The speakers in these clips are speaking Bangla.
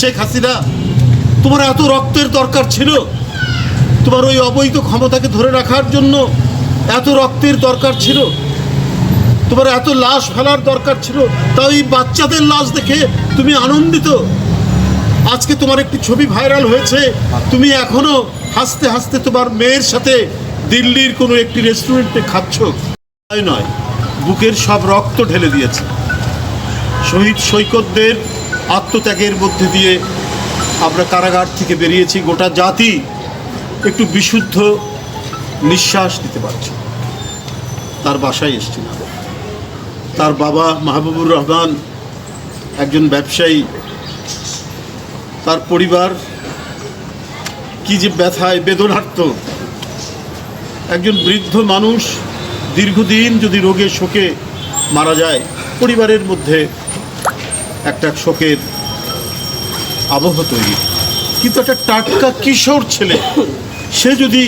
শেখ হাসিনা, তোমার এত রক্তের দরকার ছিল? তোমার ওই অবৈধ ক্ষমতাকে ধরে রাখার জন্য এত রক্তের দরকার ছিল? তোমার এত লাশ ফেলার দরকার ছিল? তা ওই বাচ্চাদের লাশ দেখে তুমি আনন্দিত? আজকে তোমার একটি ছবি ভাইরাল হয়েছে। তুমি এখনও হাসতে হাসতে তোমার মেয়ের সাথে দিল্লির কোনো একটি রেস্টুরেন্টে খাচ্ছ? তাই নয়, বুকের সব রক্ত ঢেলে দিয়েছে। শহীদ সৈকতদের আত্মত্যাগের মধ্যে দিয়ে আমরা কারাগার থেকে বেরিয়েছি। গোটা জাতি একটু বিশুদ্ধ নিঃশ্বাস নিতে পারছে। তার বাসায় এসেছিলাম তার বাবা মাহবুবুর রহমান একজন ব্যবসায়ী। তার পরিবার কি যে ব্যথায় বেদনার্থ একজন বৃদ্ধ মানুষ দীর্ঘদিন যদি রোগে শোকে মারা যায়, পরিবারের মধ্যে একটা শোকের আবহ তৈরি। কিন্তু একটা টাটকা কিশোর ছেলে, সে যদি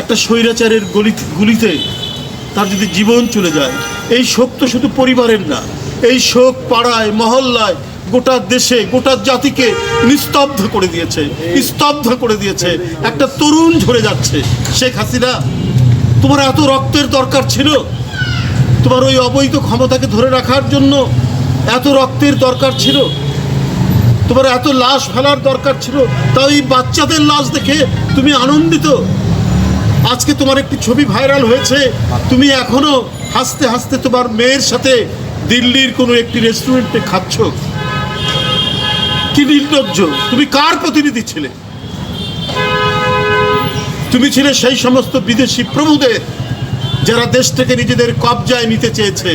একটা স্বৈরাচারের গলি গুলিতে তার যদি জীবন চলে যায়, এই শোক তো শুধু পরিবারের না, এই শোক পাড়ায়, মহল্লায়, গোটা দেশে, গোটা জাতিকে নিস্তব্ধ করে দিয়েছে, স্তব্ধ করে দিয়েছে। একটা তরুণ ঝরে যাচ্ছে। শেখ হাসিনা, তোমার এত রক্তের দরকার ছিল? তোমার ওই অবৈধ ক্ষমতাকে ধরে রাখার জন্য এত রক্তের দরকার ছিল? তোমার এত লাশ ফেলার দরকার ছিল? তাও এই বাচ্চাদের লাশ দেখে তুমি আনন্দিত? আজকে তোমার একটি ছবি ভাইরাল হয়েছে। তুমি এখনও হাসতে হাসতে তোমার মেয়ের সাথে দিল্লির কোনো একটি রেস্টুরেন্টে খাচ্ছ? কি নির্লজ্জ। তুমি কার প্রতিনিধি ছিলে? তুমি ছিলে সেই সমস্ত বিদেশি প্রভুদের যারা দেশ থেকে নিজেদের কবজায় নিতে চেয়েছে।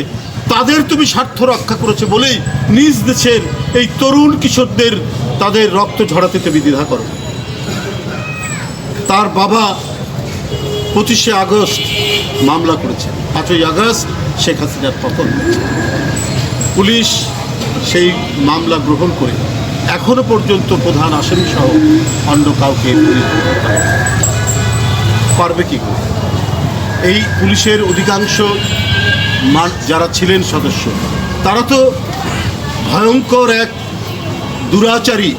তাদের তুমি স্বার্থ রক্ষা করেছে বলেই নিজ দেশের এই তরুণ কিশোরদের তাদের রক্ত ঝরাতে তুমি দ্বিধা করো। তার বাবা পঁচিশে আগস্ট মামলা করেছে। পাঁচই আগস্ট শেখ হাসিনার পতন। পুলিশ সেই মামলা গ্রহণ করে এখনও পর্যন্ত প্রধান আসামি সহ অন্য কাউকে। পারবে কি করে? এই পুলিশের অধিকাংশ যারা ছিলেন সদস্য তারা তো ভয়ঙ্কর এক দুরাচারী